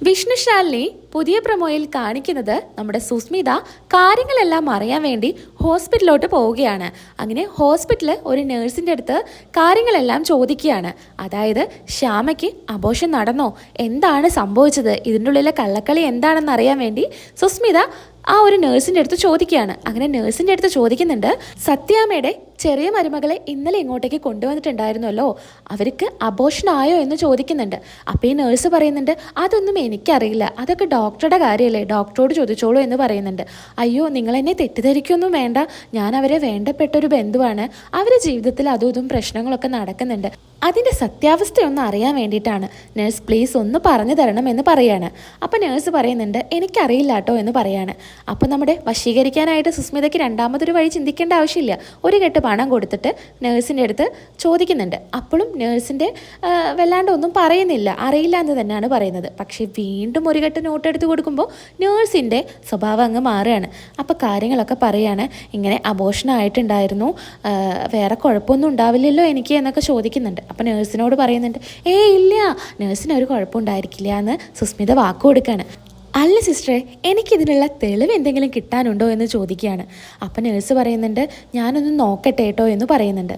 വിഷ്ണുശാലിനി പുതിയ പ്രൊമോയിൽ കാണിക്കുന്നത് നമ്മുടെ സുസ്മിത കാര്യങ്ങളെല്ലാം അറിയാൻ വേണ്ടി ഹോസ്പിറ്റലിലോട്ട് പോവുകയാണ്. അങ്ങനെ ഹോസ്പിറ്റലിൽ ഒരു നേഴ്സിന്റെ അടുത്ത് കാര്യങ്ങളെല്ലാം ചോദിക്കുകയാണ്. അതായത് ശ്യാമയ്ക്ക് അബോഷൻ നടന്നോ? എന്താണ് സംഭവിച്ചത്? ഇതിന്റെ ഉള്ളിലെ കള്ളക്കളി എന്താണെന്ന് അറിയാൻ വേണ്ടി സുസ്മിത ആ ഒരു നേഴ്സിന്റെ അടുത്ത് ചോദിക്കുകയാണ്. അങ്ങനെ നേഴ്സിന്റെ അടുത്ത് ചോദിക്കുന്നുണ്ട് സത്യാമ്മയുടെ ചെറിയ മരുമകളെ ഇന്നലെ ഇങ്ങോട്ടേക്ക് കൊണ്ടുവന്നിട്ടുണ്ടായിരുന്നല്ലോ? അവർക്ക് ആയോ? എന്ന് ചോദിക്കുന്നുണ്ട്. അപ്പോൾ ഈ നേഴ്സ് പറയുന്നുണ്ട് അതൊന്നും എനിക്കറിയില്ല. അതൊക്കെ ഡോക്ടറുടെ കാര്യമല്ലേ? ഡോക്ടറോട് ചോദിച്ചോളൂ എന്ന് പറയുന്നുണ്ട്. അയ്യോ നിങ്ങൾ എന്നെ തെറ്റിദ്ധരിക്കൊന്നും വേണ്ട. ഞാൻ അവരെ വേണ്ടപ്പെട്ട ഒരു ബന്ധുവാണ്. അവരുടെ ജീവിതത്തിൽ അതും ഇതും പ്രശ്നങ്ങളൊക്കെ നടക്കുന്നുണ്ട്. അതിന്റെ സത്യാവസ്ഥയൊന്ന് അറിയാൻ വേണ്ടിയിട്ടാണ്. നേഴ്സ് പ്ലീസ് ഒന്ന് പറഞ്ഞു തരണം എന്ന് പറയാണ്. അപ്പോൾ നേഴ്സ് പറയുന്നുണ്ട് എനിക്കറിയില്ല കേട്ടോ എന്ന് പറയാണ്. അപ്പോൾ നമ്മുടെ വശീകരിക്കാനായിട്ട് സുസ്മിതയ്ക്ക് രണ്ടാമതൊരു വഴി ചിന്തിക്കേണ്ട ആവശ്യമില്ല. ഒരു കെട്ട് പണം കൊടുത്തിട്ട് നേഴ്സിന്റെ അടുത്ത് ചോദിക്കുന്നുണ്ട്. അപ്പോഴും നേഴ്സിന്റെ വല്ലാണ്ട് ഒന്നും പറയുന്നില്ല. അറിയില്ല എന്ന് തന്നെയാണ് പറയുന്നത്. പക്ഷേ വീണ്ടും ഒരു കെട്ട് നോട്ട് എടുത്ത് കൊടുക്കുമ്പോൾ നേഴ്സിന്റെ സ്വഭാവം അങ്ങ് മാറുകയാണ്. അപ്പോൾ കാര്യങ്ങളൊക്കെ പറയാണ്. ഇങ്ങനെ അബോഷനായിട്ടുണ്ടായിരുന്നു വേറെ കുഴപ്പമൊന്നും ഉണ്ടാവില്ലല്ലോ എനിക്ക് എന്നൊക്കെ ചോദിക്കുന്നുണ്ട്. അപ്പോൾ നേഴ്സിനോട് പറയുന്നുണ്ട് ഏ ഇല്ല നേഴ്സിന് ഒരു കുഴപ്പമുണ്ടായിരിക്കില്ല എന്ന് സുസ്മിത വാക്ക് കൊടുക്കുകയാണ് അല്ല സിസ്റ്ററെ എനിക്കിതിനുള്ള തെളിവ് എന്തെങ്കിലും കിട്ടാനുണ്ടോ? എന്ന് ചോദിക്കുകയാണ്. അപ്പം നേഴ്സ് പറയുന്നുണ്ട് ഞാനൊന്ന് നോക്കട്ടെ കേട്ടോ എന്ന് പറയുന്നുണ്ട്.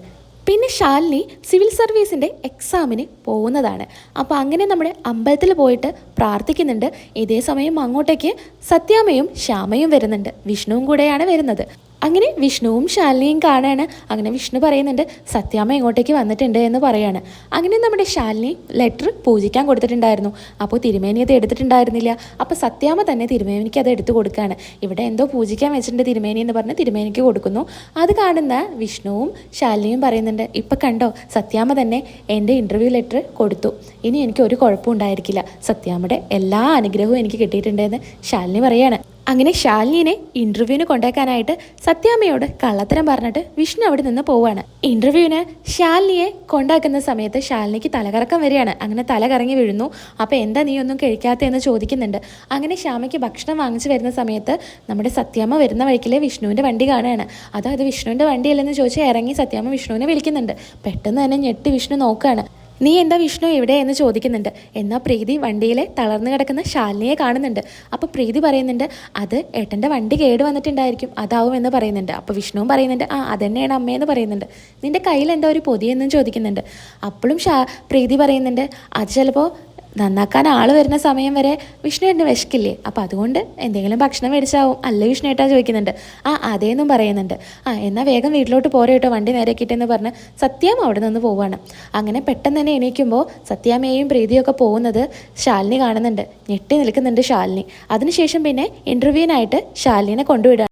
പിന്നെ ശാലിനി സിവിൽ സർവീസിന്റെ എക്സാമിന് പോകുന്നതാണ്. അപ്പോൾ അങ്ങനെ നമ്മുടെ അമ്പലത്തിൽ പോയിട്ട് പ്രാർത്ഥിക്കുന്നുണ്ട്. ഇതേ സമയം അങ്ങോട്ടേക്ക് സത്യാമയും ശ്യാമയും വരുന്നുണ്ട്. വിഷ്ണുവും കൂടെയാണ് വരുന്നത്. അങ്ങനെ വിഷ്ണുവും ശാലിനിയും കാണാണ്. അങ്ങനെ വിഷ്ണു പറയുന്നുണ്ട് സത്യാമ്മ ഇങ്ങോട്ടേക്ക് വന്നിട്ടുണ്ട്? എന്ന് പറയാണ്. അങ്ങനെ നമ്മുടെ ശാലിനി ലെറ്റർ പൂജിക്കാൻ കൊടുത്തിട്ടുണ്ടായിരുന്നു. അപ്പോൾ തിരുമേനി അത് എടുത്തിട്ടുണ്ടായിരുന്നില്ല. അപ്പോൾ സത്യാമ്മ തന്നെ തിരുമേനിക്ക് അത് എടുത്തു കൊടുക്കുകയാണ് ഇവിടെ എന്തോ പൂജിക്കാൻ വെച്ചിട്ടുണ്ട് തിരുമേനി എന്ന് പറഞ്ഞ് തിരുമേനിക്ക് കൊടുക്കുന്നു. അത് കാണുന്ന വിഷ്ണുവും ശാലിനിയും പറയുന്നുണ്ട് ഇപ്പം കണ്ടോ സത്യാമ്മ തന്നെ എന്റെ ഇന്റർവ്യൂ ലെറ്റർ കൊടുത്തു. ഇനി എനിക്ക് ഒരു കുഴപ്പവും ഉണ്ടായിരിക്കില്ല. സത്യാമ്മയുടെ എല്ലാ അനുഗ്രഹവും എനിക്ക് കിട്ടിയിട്ടുണ്ടെന്ന് ശാലിനി പറയാണ്. അങ്ങനെ ശാലിനിനെ ഇന്റർവ്യൂവിന് കൊണ്ടാക്കാനായിട്ട് സത്യാമ്മയോട് കള്ളത്തരം പറഞ്ഞിട്ട് വിഷ്ണു അവിടെ നിന്ന് പോവാണ്. ഇന്റർവ്യൂവിന് ശാലിനിയെ കൊണ്ടാക്കുന്ന സമയത്ത് ശാലിനിക്ക് തലകറക്കം വരികയാണ്. അങ്ങനെ തലകറങ്ങി വീഴുന്നു. അപ്പോൾ എന്താ നീ ഒന്നും കഴിക്കാത്തതെന്ന് ചോദിക്കുന്നുണ്ട്. അങ്ങനെ ശ്യാമയ്ക്ക് ഭക്ഷണം വാങ്ങിച്ചു വരുന്ന സമയത്ത് നമ്മുടെ സത്യാമ്മ വരുന്ന വഴിക്കിലെ വിഷ്ണുവിന്റെ വണ്ടി കാണുകയാണ്. അതായത് വിഷ്ണുവിന്റെ വണ്ടിയല്ലെന്ന് ചോദിച്ചാൽ ഇറങ്ങി സത്യാമ്മ വിഷ്ണുവിനെ വിളിക്കുന്നുണ്ട്. പെട്ടെന്ന് തന്നെ ഞെട്ടി വിഷ്ണു നോക്കുകയാണ്. നീ എന്താ വിഷ്ണു എവിടെ? എന്ന് ചോദിക്കുന്നുണ്ട്. എന്നാൽ പ്രീതി വണ്ടിയിലെ തളർന്നു കിടക്കുന്ന ശാലിനിയെ കാണുന്നുണ്ട്. അപ്പോൾ പ്രീതി പറയുന്നുണ്ട് അത് ഏട്ടന്റെ വണ്ടി കേട് വന്നിട്ടുണ്ടായിരിക്കും. അതാവും എന്ന് പറയുന്നുണ്ട്. അപ്പോൾ വിഷ്ണുവും പറയുന്നുണ്ട് ആ അതന്നെയാണ് അമ്മയെന്ന് പറയുന്നുണ്ട്. നിന്റെ കയ്യിൽ എന്താ ഒരു പൊതിയെന്നും ചോദിക്കുന്നുണ്ട്. അപ്പോഴും ഷാ പ്രീതി പറയുന്നുണ്ട് അത് ചിലപ്പോൾ നന്നാക്കാൻ ആൾ വരുന്ന സമയം വരെ വിഷ്ണുവേട്ടന് വിശക്കില്ലേ? അപ്പോൾ അതുകൊണ്ട് എന്തെങ്കിലും ഭക്ഷണം മേടിച്ചാവും. അല്ല വിഷ്ണുവേട്ടാ ചോദിക്കുന്നുണ്ട്. ആ അതേന്നും പറയുന്നുണ്ട്. ആ എന്നാൽ വേഗം വീട്ടിലോട്ട് പോരെ കേട്ടോ വണ്ടി നേരെ കിട്ടിയെന്ന് പറഞ്ഞ് സത്യം അവിടെ നിന്ന് പോവാണ്. അങ്ങനെ പെട്ടെന്ന് തന്നെ എണീക്കുമ്പോൾ സത്യാമ്മയെയും പ്രീതിയും ഒക്കെ പോകുന്നത് ശാലിനി കാണുന്നുണ്ട്. ഞെട്ടി നിൽക്കുന്നുണ്ട് ശാലിനി. അതിനുശേഷം പിന്നെ ഇന്റർവ്യൂവിനായിട്ട് ശാലിനിനെ കൊണ്ടുവിടുക